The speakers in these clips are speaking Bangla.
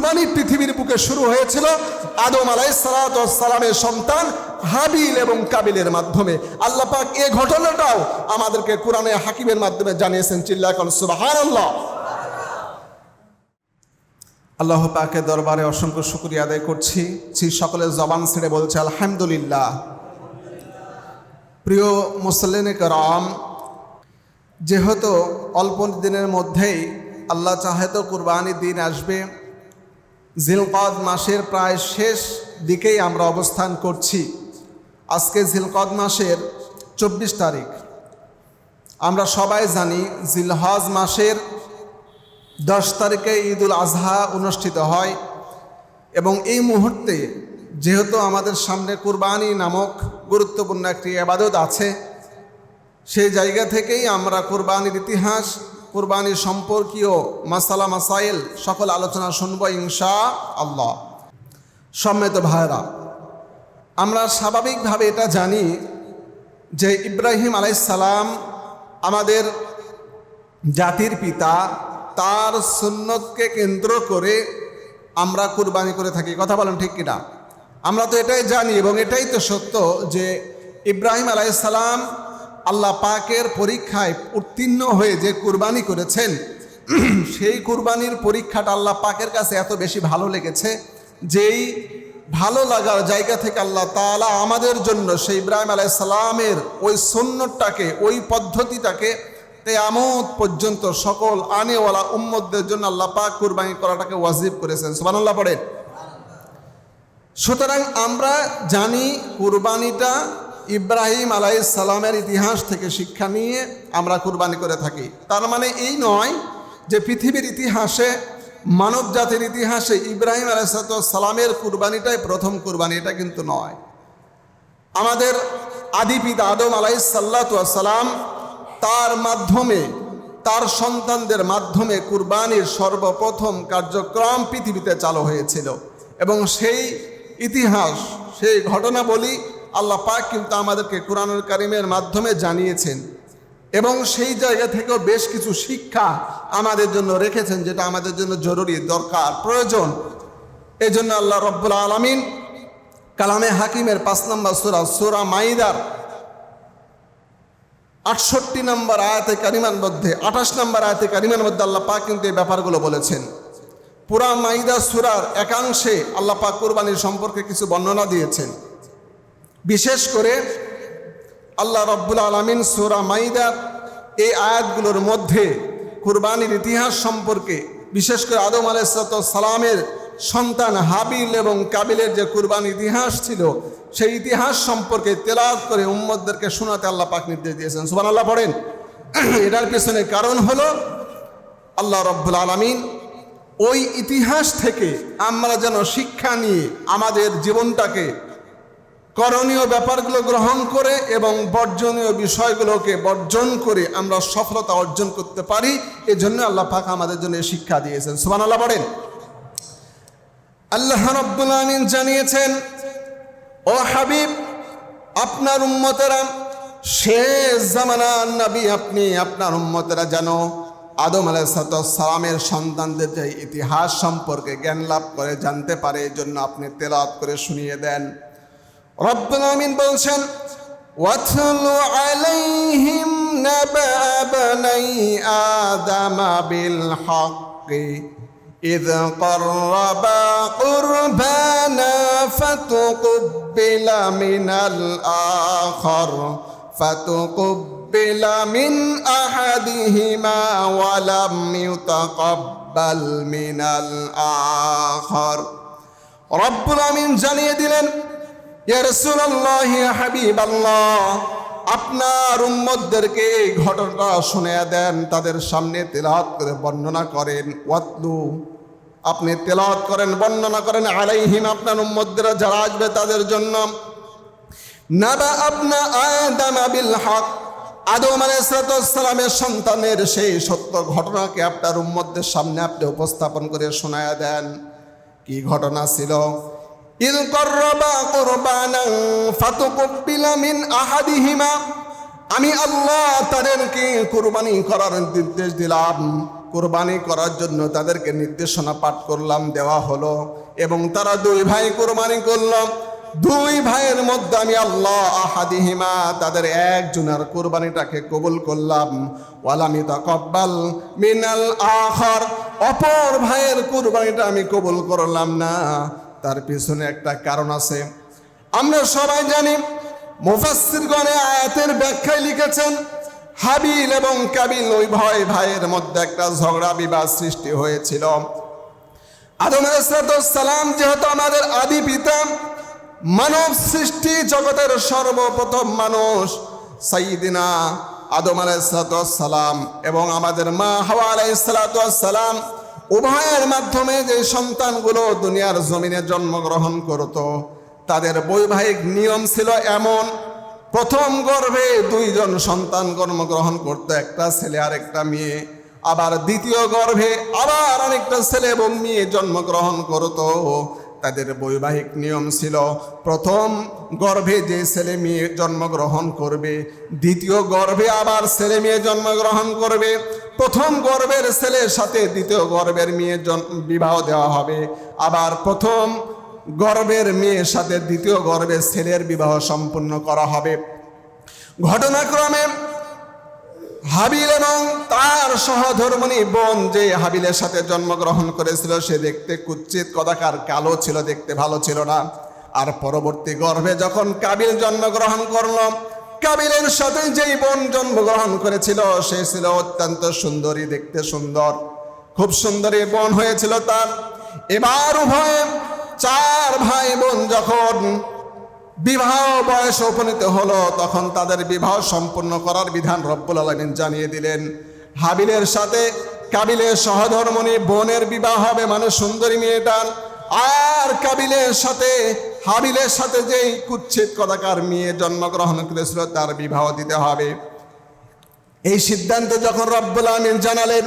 কুরবানি পৃথিবীর বুকে শুরু হয়েছিল আদম আলাই সালামের সন্তান হাবিল এবং কাবিলের মাধ্যমে। আল্লাহ পাক এ ঘটনাটাও আমাদেরকে কোরআনে হাকিমের মাধ্যমে জানিয়েছেন চিল্লা কন সুবাহান আল্লাহ আল্লাহ দরবারে অসংখ্য শুক্রিয়া আদায় করছি। সকলের জবান ছেড়ে বলছে, আলহামদুলিল্লাহ। প্রিয় মুসলিন করম, যেহেতু অল্প দিনের মধ্যেই আল্লাহ চাহে তো কুরবানির দিন আসবে জিলকদ মাসের প্রায় শেষ দিকেই আমরা অবস্থান করছি। আজকে জিলকদ মাসের চব্বিশ তারিখ। আমরা সবাই জানি জিলহজ মাসের দশ তারিখে ঈদুল আজহা অনুষ্ঠিত হয় এবং এই মুহূর্তে যেহেতু আমাদের সামনে কুরবানি নামক গুরুত্বপূর্ণ একটি আবাদত আছে, সেই জায়গা থেকেই আমরা কুরবানির ইতিহাস কুরবানির সম্পর্কীয় মাসালা, মাসাইল, সকল আলোচনা শুনব ইনশা আল্লাহ। সম্মেত ভাইরা আমরা স্বাভাবিকভাবে এটা জানি যে ইব্রাহিম আলাইসালাম আমাদের জাতির পিতা, তার সুন্নতকে কেন্দ্র করে আমরা কুরবানি করে থাকি। কথা বলেন ঠিক কিনা? আমরা তো এটাই জানি এবং এটাই তো সত্য যে ইব্রাহিম আলাইসালাম আল্লাহ পাকের পরীক্ষায় উত্তীর্ণ হয়ে যে কুরবানি করেছেন, সেই কুরবানির পরীক্ষাটা আল্লাহ পাকের কাছে এত বেশি ভালো লেগেছে, যেই ভালো লাগার জায়গা থেকে আল্লাহ তালা আমাদের জন্য সেই ইব্রাহিম আলাইসালামের ওই সন্ন্যটাকে ওই পদ্ধতিটাকে তেয়ামত পর্যন্ত সকল আনেওয়ালা উম্মতদের জন্য আল্লাহ পাক কুরবানি করাটাকে ওয়াজিব করেছেন। সুবহানাল্লাহ পড়ে সুতরাং আমরা জানি কুরবানিটা ইব্রাহিম সালামের ইতিহাস থেকে শিক্ষা নিয়ে আমরা কুরবানি করে থাকি। তার মানে এই নয় যে পৃথিবীর ইতিহাসে, মানব জাতির ইতিহাসে ইব্রাহিম আলাইসালামের কুরবানিটাই প্রথম কুরবানি, এটা কিন্তু নয়। আমাদের আদি পিতা আদম আলাইসাল্লাম তার মাধ্যমে, তার সন্তানদের মাধ্যমে কুরবানির সর্বপ্রথম কার্যক্রম পৃথিবীতে চালু হয়েছিল। এবং সেই ইতিহাস, সেই ঘটনা বলি আল্লাহ পাক কিন্তু আমাদেরকে কোরআনুল কারিমের মাধ্যমে জানিয়েছেন এবং সেই জায়গা থেকেও বেশ কিছু শিক্ষা আমাদের জন্য রেখেছেন যেটা আমাদের জন্য জরুরি, দরকার, প্রয়োজন। এই জন্য আল্লাহ রব্বুল আলমিন কালামে হাকিমের পাঁচ নম্বর সুরা সুরা মাইদার আটষট্টি নম্বর আয়াতে কারিমার মধ্যে, আঠাশ নম্বর আয়াতে কারিমার মধ্যে আল্লাহ পাক কিন্তু এই ব্যাপারগুলো বলেছেন। পুরা মাইদা সুরার একাংশে আল্লাহ পাক কুরবানির সম্পর্কে কিছু বর্ণনা দিয়েছেন। বিশেষ করে আল্লাহ রব্বুল আলমিন সুরা মাইদার এই আয়াতগুলোর মধ্যে কুরবানির ইতিহাস সম্পর্কে, বিশেষ করে আদম আলাইসাত সালামের সন্তান হাবিল এবং কাবিলের যে কুরবান ইতিহাস ছিল, সেই ইতিহাস সম্পর্কে তেলাদ করে উম্মদদেরকে শোনাতে আল্লাহ পাক নির্দেশ দিয়েছেন। সুবান আল্লাহ পড়েন। এটার পেছনে কারণ হলো আল্লাহ রব্বুল আলমিন ওই ইতিহাস থেকে আমরা যেন শিক্ষা নিয়ে আমাদের জীবনটাকে করণীয় ব্যাপারগুলো গ্রহণ করে এবং বর্জনীয় বিষয়গুলোকে বর্জন করে আমরা সফলতা অর্জন করতে পারি, এজন্য আল্লাহ পাক আমাদের জন্য শিক্ষা দিয়েছেন। সুবান আল্লাহ বলেন, আল্লাহ রব্বুল আমিন জানিয়েছেন, ও হাবিব, আপনার উম্মতেরা শেষ জামানার নবী আপনি, আপনার উম্মতেরা জানো আদম আলাইসালামের সন্তানদের যে ইতিহাস সম্পর্কে জ্ঞান লাভ করে, জানতে পারে এই জন্য আপনি তেলাত করে শুনিয়ে দেন। রব্বুল আমিন বলছেন واتل عليهم نبأ بني آدم بالحق إذ قربا قربانا فتقبل من الآخر فتقبل من أحدهما ولم يتقبل من الآخر رب العالمين জানিয়ে দিলেন হাবিব আল্লাহ আপনার উম্মদদেরকে এই ঘটনাটা শুনে দেন, তাদের সামনে তেলাওয়াত করে বর্ণনা করেন। ওয়াতলু, আপনি তেলাওয়াত করেন, বর্ণনা করেন, আলাইহিম আপনার উম্মদরা যারা আসবে তাদের জন্য। নাবা আপনা আদাম হক, আদম আলাইসালামের সন্তানের সেই সত্য ঘটনাকে আপনার উম্মদের সামনে আপনি উপস্থাপন করে শোনায়া দেন। কি ঘটনা ছিল? ইল করবা কোরবানাং ফাতুকুব্বিলা মিন আহাদিহিমা। আমি আল্লাহ তাদেরকে কুরবানি করার নির্দেশ দিলাম। কোরবানি করার জন্য তাদেরকে নির্দেশনা পাঠ করলাম, দেওয়া হলো এবং তারা দুই ভাই কোরবানি করলাম দুই ভাইয়ের মধ্যে আমি আল্লাহ আহাদিহিমা তাদের একজনের কোরবানিটাকে কবুল করলাম। ওয়ালামি তাকাব্বাল মিনাল আখার। অপর ভাইয়ের কোরবানিটা আমি কবুল করলাম না। তার পিছনে একটা কারণ আছে। আমরা সবাই জানি, মুফাসসিরগণে আয়াতের ব্যাখ্যায় লিখেছেন, হাবিল এবং কাবিল ওই ভয় ভাইয়ের মধ্যে একটা ঝগড়া বিবাদ সৃষ্টি হয়েছিল। আদম সালাম যেহেতু আমাদের আদি পিতা, মানব সৃষ্টি জগতের সর্বপ্রথম মানুষ সাইদিনা আদম সালাম এবং আমাদের মা হাওয়া সালাম উভয়ের মাধ্যমে যে সন্তানগুলো দুনিয়ার জমিনে জন্মগ্রহণ করত, তাদের বৈবাহিক নিয়ম ছিল এমন, প্রথম গর্ভে দুইজন সন্তান জন্মগ্রহণ করতো, একটা ছেলে আর একটা মেয়ে। আবার দ্বিতীয় গর্ভে আবার আরেকটা ছেলে এবং মেয়ে জন্মগ্রহণ করতো। তাদের বৈবাহিক নিয়ম ছিল, প্রথম গর্ভে যে ছেলে মেয়ে জন্মগ্রহণ করবে, দ্বিতীয় গর্ভে আবার ছেলে মেয়ে জন্মগ্রহণ করবে, প্রথম গর্ভের ছেলের সাথে দ্বিতীয় গর্ভের মেয়ে বিবাহ দেওয়া হবে, আবার প্রথম গর্ভের মেয়ের সাথে দ্বিতীয় গর্ভের ছেলের বিবাহ সম্পূর্ণ করা হবে। ঘটনাক্রমে হাবিল এবং তার সহধর্মণী বোন যে হাবিলের সাথে জন্মগ্রহণ করেছিল, সে দেখতে কুচ্ছিত কদাকার কালো ছিল, দেখতে ভালো ছিল না। আর পরবর্তী গর্ভে যখন কাবিল জন্মগ্রহণ করল, কাবিলের সাথে যেই বোন জন্মগ্রহণ করেছিল, সে ছিল অত্যন্ত সুন্দরী, দেখতে সুন্দর। খুব সুন্দরী বোন হয়েছিল তার। এবার উভয়ে চার ভাই বোন যখন বিবাহ বয়স উপনীত হলো, তখন তাদের বিবাহ সম্পূর্ণ করার বিধান রব্বুল আলমিন জানিয়ে দিলেন। হাবিলের সাথে কাবিলের সহধর্মণী বোনের বিবাহ হবে মানে সুন্দরী মেয়েটার, আর কাবিলের সাথে, হাবিলের সাথে যেই কুচ্ছিত কদাকার মেয়ে জন্মগ্রহণ করেছিল, তার বিবাহ দিতে হবে। এই সিদ্ধান্ত যখন রব্বুল আমিন জানালেন,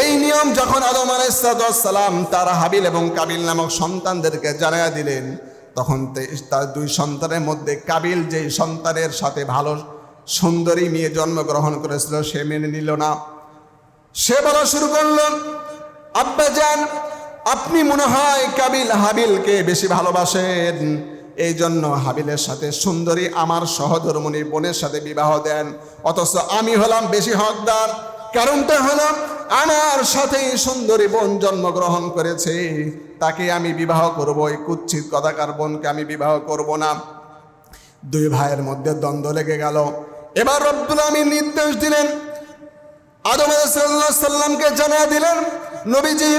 এই নিয়ম যখন আদম আলাইসালাম তার হাবিল এবং কাবিল নামক সন্তানদেরকে জানাইয়া দিলেন তখন তার দুই সন্তানের মধ্যে কাবিল যেই সন্তানের সাথে ভালো সুন্দরী মেয়ে জন্মগ্রহণ করেছিল, সে মেনে নিল না। সে বলা শুরু করল, আব্বা যান আপনি মনে হয় কাবিল হাবিলকে বেশি ভালোবাসেন? এই জন্য হাবিলের সাথে সুন্দরী আমার সহধর্মণী বোনের সাথে বিবাহ দেন। অথচ আমি হলাম বেশি হকদার। কারণটা হলাম আমার সাথেই সুন্দরী বোন জন্মগ্রহণ করেছে। তাকে আমি বিবাহ করব, এই কুচ্ছিত কদাকার বোনকে আমি বিবাহ করব না। দুই ভাইয়ের মধ্যে দ্বন্দ্ব লেগে গেল। এবার রব্বুল আমি নির্দেশ দিলেন, আদম সাল্লামকে জানিয়ে দিলেন, নবীজি,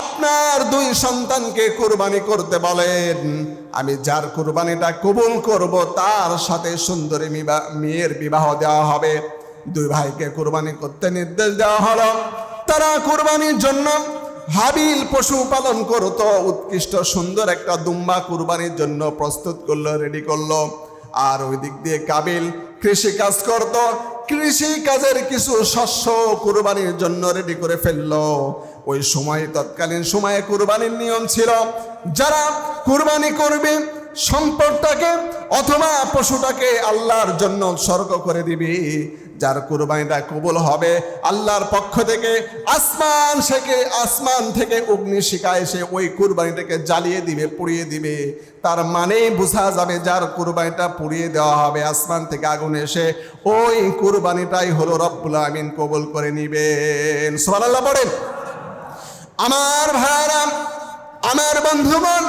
আপনার দুই সন্তানকে কুরবানি করতে বলেন। আমি যার কুরবানিটা কবুল করব, তার সাথে সুন্দরী মেয়ের বিবাহ দেওয়া হবে। দুই ভাইকে কুরবানি করতে নির্দেশ দেওয়া হলো। তারা কুরবানির জন্য হাবিল পশু পালন করতো উৎকৃষ্ট সুন্দর একটা দুম্বা কুরবানির জন্য প্রস্তুত করল রেডি করল। আর ওই দিক দিয়ে কাবিল কৃষি কাজ করত। কৃষি কাজের কিছু শস্য কুরবানির জন্য রেডি করে ফেলল। ওই সময়, তৎকালীন সময়ে কুরবানির নিয়ম ছিল, যারা কুরবানি করবে, সম্পদটাকে অথবা পশুটাকে আল্লাহর জন্য উৎসর্গ করে দিবি। যার কুরবানিটা কবুল হবে, আল্লাহর পক্ষ থেকে আসমান থেকে আসমান থেকে অগ্নি শিখা এসে ওই কুরবানিটাকে জ্বালিয়ে দিবে, পুড়িয়ে দিবে। তার মানেই বোঝা যাবে যার কুরবানিটা পুড়িয়ে দেওয়া হবে, আসমান থেকে আগুন এসে ওই কুরবানিটাই হলো রব্বুল আমিন কবুল করে নিবেন। সুবহানাল্লাহ পড়েন। আমার ভাইরা আমার বন্ধুগণ,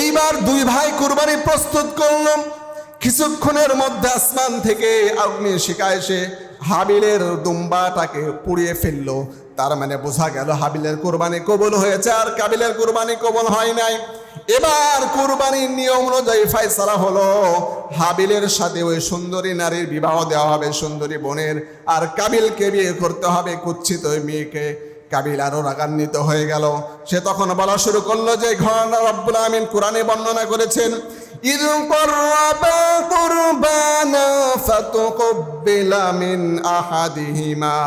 এইবার দুই ভাই কুরবানি প্রস্তুত করলাম। কিছুক্ষণের মধ্যে আসমান থেকে অগ্নি শিখা এসে হাবিলের দুম্বাটাকে পুড়িয়ে ফেলল। তার মানে বোঝা গেল হাবিলের কোরবানি কবুল হয়েছে আর কাবিলের কোরবানি কবুল হয় নাই। এবার কোরবানির নিয়ম অনুযায়ী ফাইসালা হলো, হাবিলের সাথে ওই সুন্দরী নারীর বিবাহ দেওয়া হবে, সুন্দরী বোনের। আর কাবিলকে বিয়ে করতে হবে কুচ্ছিত ওই মেয়েকে। কাবিল আরও রাগান্বিত হয়ে গেল। সে তখন বলা শুরু করল যে ঘটনা রব্বুল আমিন কোরআনে বর্ণনা করেছেন إذ قربا قربانا فتقبل من أحدهما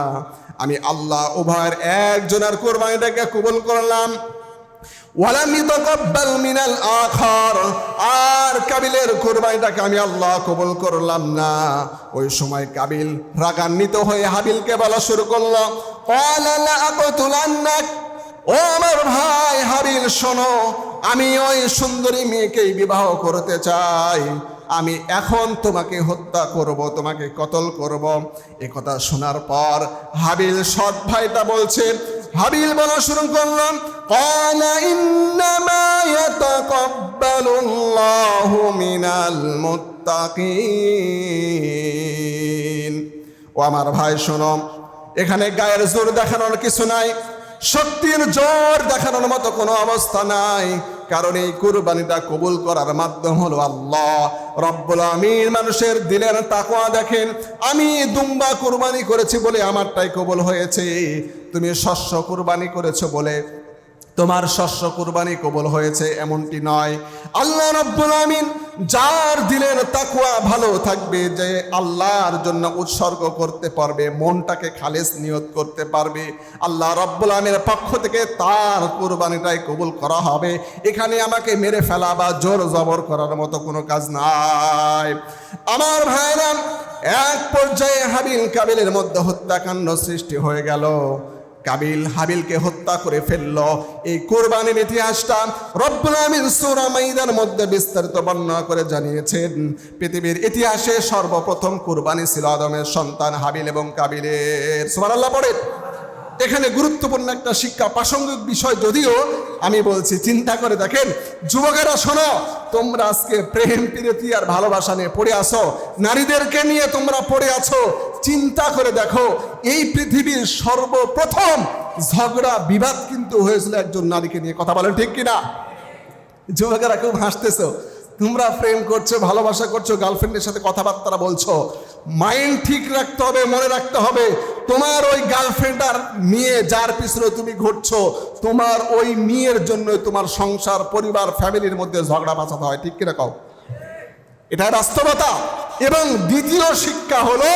আমি আল্লাহ উভয়ের একজনের কোরবানিটাকে কবুল করলাম ওয়ালাম ইতাকাব্বাল মিনাল আখার আর কাবিলের কুরবানিটাকে আমি আল্লাহ কবুল করলাম না ওই সময় কাবিল রাগান্বিত হয়ে হাবিলকে বলা শুরু করলো ক্বালা লা আকতুলান্নাক ও আমার ভাই হাবিল শোনো আমি ওই সুন্দরী মেয়েকেই বিবাহ করতে চাই। আমি এখন তোমাকে হত্যা করব, তোমাকে কতল করব। এ কথা শোনার পর হাবিল সৎ ভাইটা বলছে, হাবিল বলা শুরু করলাম ও আমার ভাই, শোনো, এখানে গায়ের জোর দেখানোর কিছু নাই। শক্তির জোর দেখানোর মতো কোনো অবস্থা নাই। কারণ এই কুরবানিটা কবুল করার মাধ্যম হলো আল্লাহ। রব্বুল আমির মানুষের দিলের তাকওয়া দেখেন। আমি দুম্বা কুরবানি করেছি বলে আমারটাই কবুল হয়েছে। তুমি শস্য কুরবানি করেছ বলে তোমার শস্য কুরবানি কবুল হয়েছে, এমনটি নয়। আল্লাহ রব্বুল আমিন যার দিলের তাকুয়া ভালো থাকবে যে আল্লাহর জন্য উৎসর্গ করতে পারবে, মনটাকে খালেস নিয়ত করতে পারবে, আল্লাহ রব্বুল আমিনের পক্ষ থেকে তার কুরবানিটাই কবুল করা হবে। এখানে আমাকে মেরে ফেলা বা জোর জবর করার মতো কোনো কাজ নাই। আমার ভাইরাম এক পর্যায়ে হাবিল কাবিলের মধ্যে হত্যাকাণ্ড সৃষ্টি হয়ে গেল। কাবিল হাবিলকে হত্যা করে ফেলল। এই কোরবানির ইতিহাসটা রব্বুল আমিন সূরা মাইদার মধ্যে বিস্তারিত বর্ণনা করে জানিয়েছেন। পৃথিবীর ইতিহাসে সর্বপ্রথম কোরবানি ছিল আদমের সন্তান হাবিল এবং কাবিলের। সুবহানাল্লাহ পড়ে এখানে গুরুত্বপূর্ণ একটা শিক্ষা, প্রাসঙ্গিক বিষয় যদিও আমি বলছি, চিন্তা করে দেখেন, যুবকেরা শোনো, তোমরা আজকে প্রেম, প্রীতি আর ভালোবাসা নিয়ে পড়ে আসো নারীদেরকে নিয়ে তোমরা পড়ে আছো। চিন্তা করে দেখো, এই পৃথিবীর সর্বপ্রথম ঝগড়া, বিবাদ কিন্তু হয়েছিল একজন নারীকে নিয়ে। কথা বলেন ঠিক কিনা? যুবকেরা খুব হাসতেছো, তোমরা প্রেম করছ, ভালোবাসা করছ গার্লফ্রেন্ডের সাথে কথাবার্তা বলছো। মাইন্ড ঠিক রাখতে হবে, মনে রাখতে হবে। তোমার ওই গার্লফ্রেন্ড আর মেয়ে যার পিছনে তুমি ঘুরছো, তোমার ওই মেয়ের জন্য তোমার সংসার, পরিবার, ফ্যামিলির মধ্যে ঝগড়া বাঁচাতে হয়, ঠিক কিনা কও? এটা বাস্তবতা। এবং দ্বিতীয় শিক্ষা হলো,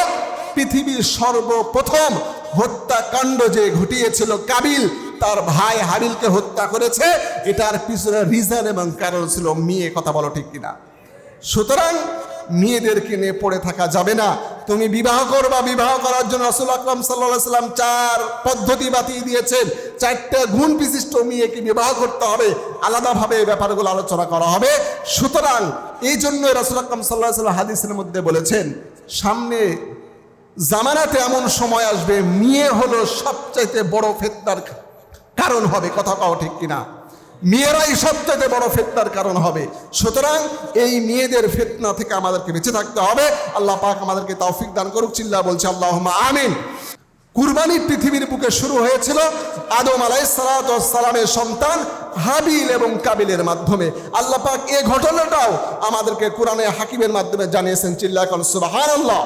পৃথিবীর সর্বপ্রথম হত্যাকাণ্ড যে ঘটিয়েছিল কাবিল, তার ভাই হাবিলকে হত্যা করেছে, এটার পিছনে রিজন এবং কারণ ছিল মেয়ে, কথা বলো ঠিক কিনা? সুতরাং মেয়েদেরকে নিয়ে পড়ে থাকা যাবে না। তুমি বিবাহ করবা, বিবাহ করার জন্য রসুল আকরাম সাল্লাম চার পদ্ধতি বাতিয়ে দিয়েছেন। চারটা গুণ বিশিষ্ট মেয়েকে বিবাহ করতে হবে। আলাদাভাবে এই ব্যাপারগুলো আলোচনা করা হবে। সুতরাং এই জন্য রসুল আকরাম সাল্লাহ সাল্লাম হাদিসের মধ্যে বলেছেন, সামনে জামানাতে এমন সময় আসবে, মেয়ে হলো সবচাইতে বড় ফেতনার কারণ হবে। কথা কও ঠিক কিনা? মেয়েরাই সবচাইতে বড় ফেতনার কারণ হবে। সুতরাং এই মেয়েদের ফেতনা থেকে আমাদেরকে বেঁচে থাকতে হবে। আল্লাহ পাক আমাদেরকে তৌফিক দান করুক, চিল্লা বলছে আল্লাহ আমিন। কুরবানি পৃথিবীর বুকে শুরু হয়েছিল আদম আলাই সালামের সন্তান হাবিল এবং কাবিলের মাধ্যমে। আল্লাহ পাক এই ঘটনাটাও আমাদেরকে কোরআনে হাকিমের মাধ্যমে জানিয়েছেন, চিল্লা কন সুবাহ আল্লাহ